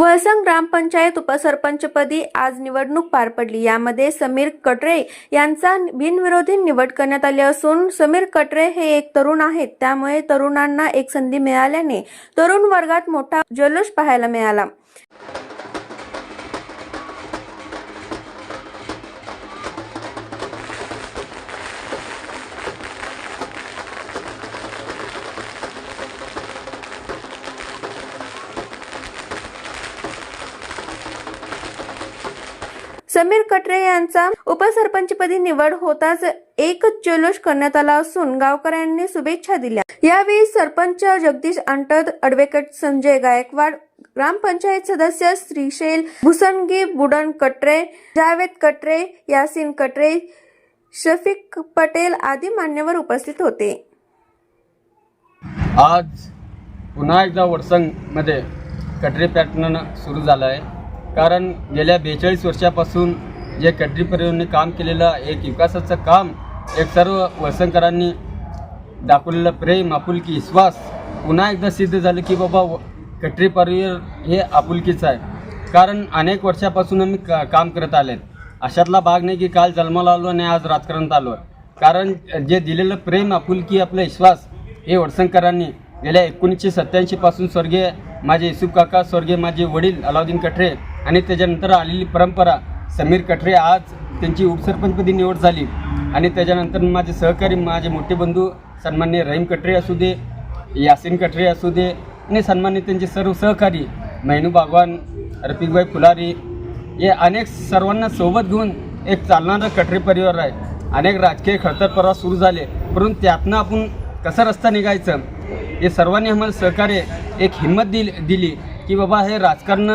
वळसंग ग्रामपंचायत उपसरपंचपदी आज निवडणूक पार पडली. यामध्ये समीर कटरे यांचा बिनविरोधी निवड करण्यात आली असून समीर कटरे हे एक तरुण आहेत. त्यामुळे तरुणांना एक संधी मिळाल्याने तरुण वर्गात मोठा जल्लोष पाहायला मिळाला. समीर कटरे यांचा उपसरपंचपदी निवड होताच एकच जल्लोष करण्यात आला असून गावकऱ्यांनी शुभेच्छा दिल्या. यावेळी सरपंच जगदीश अंटद ॲडव्होकेट संजय गायकवाड ग्रामपंचायत सदस्य श्रीशैल भुसनगी बुडन कटरे जावेद कटरे यासिन कटरे शफीक पटेल आदी मान्यवर उपस्थित होते. आज पुन्हा एकदा वडसंगमध्ये कटरे पॅटर्न सुरू झालं आहे. कारण गेल्या बेचाळीस वर्षापासून जे कटरी परिवाराने काम केलेलं एक विकासाचं काम एक सर्व वडसंगकरांनी दाखवलेलं प्रेम आपुलकी विश्वास पुन्हा एकदा सिद्ध झालं की बाबा व- कटरी परिवार हे आपुलकीचं आहे. कारण अनेक वर्षापासून आम्ही का काम करत आले अशातला भाग नाही की काल जन्माला आलो आणि आज राजकारणात आलो. कारण जे दिलेलं प्रेम आपुलकी आपला विश्वास हे वडसंकरांनी गेल्या एकोणीसशे सत्याऐंशीपासून स्वर्गीय माझे युसुफ काका स्वर्गीय माझे वडील अलाउद्दीन कठरे आणि त्याच्यानंतर आलेली परंपरा समीर कठरे आज त्यांची उपसरपंचपदी निवड झाली. आणि त्याच्यानंतर माझे सहकारी माझे मोठे बंधू सन्मान्य रहीम कठरे असू दे यासिन कठरे असू दे आणि सन्मान्य त्यांचे सर्व सहकारी मेहनू बागवान रफिकबाई फुलारी हे अनेक सर्वांना सोबत घेऊन एक चालणारा कठरे परिवार आहे. अनेक राजकीय खडतर प्रवास सुरू झाले परंतु त्यातनं आपण कसा रस्ता निघायचं? हे सर्वांनी आम्हाला सहकार्य एक हिंमत दिली दिली की बाबा हे राजकारण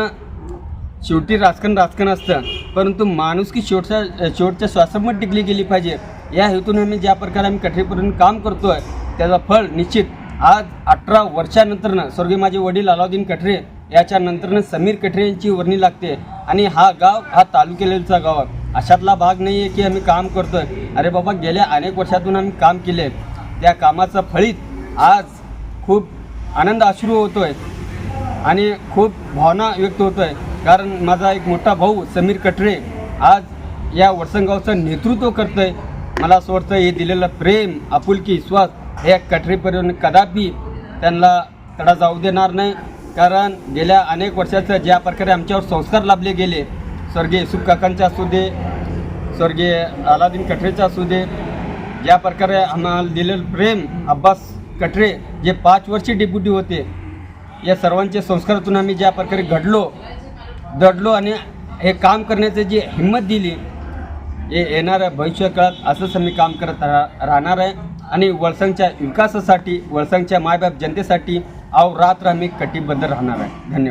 शेवटी राजकारण राजकारण असतं. परंतु माणुसकी शेवटच्या शेवटच्या श्वासामध्ये टिकली गेली पाहिजे. या हेतून आम्ही ज्या प्रकारे आम्ही कठेपर्यंत काम करतो आहे त्याचा फळ निश्चित आज अठरा वर्षानंतरनं स्वर्गीय माझे वडील अलाउद्दीन कठरे याच्या नंतरनं समीर कठरे यांची वर्णी लागते. आणि हा गाव हा तालुक्याचा गाव आहे. अशातला भाग नाही आहे की आम्ही काम करतो आहे अरे बाबा गेल्या अनेक वर्षातून आम्ही काम केले त्या कामाचा फळीत आज खूप आनंद अश्रू आहे आणि खूप भावना व्यक्त होतो आहे कारण माझा एक मोठा भाऊ समीर कटरे आज या वडसंगावचं नेतृत्व करतं आहे मला असं वाटतं हे दिलेलं प्रेम आपुलकी विश्वास हे कटरेपर्यंत कदापि त्यांना तडा जाऊ देणार नाही. कारण गेल्या अनेक वर्षाचं ज्या प्रकारे आमच्यावर संस्कार लाभले गेले स्वर्गीय युसुफ काकांचे असू दे स्वर्गीय अलादीन कटरेचा असू दे ज्या प्रकारे आम्हाला दिलेलं प्रेम अब्बास कटरे जे पाच वर्षी डेप्युटी होते या सर्वांच्या संस्कारातून आम्ही ज्या प्रकारे घडलो दडलो आणि हे काम करण्याची जी हिंमत दिली हे येणाऱ्या भविष्य काळात असंच आम्ही काम करत रा राहणार आहे. आणि वळसंगच्या विकासासाठी वळसंगच्या मायबाप जनतेसाठी अव रात्र आम्ही कटिबद्ध राहणार आहे. धन्यवाद.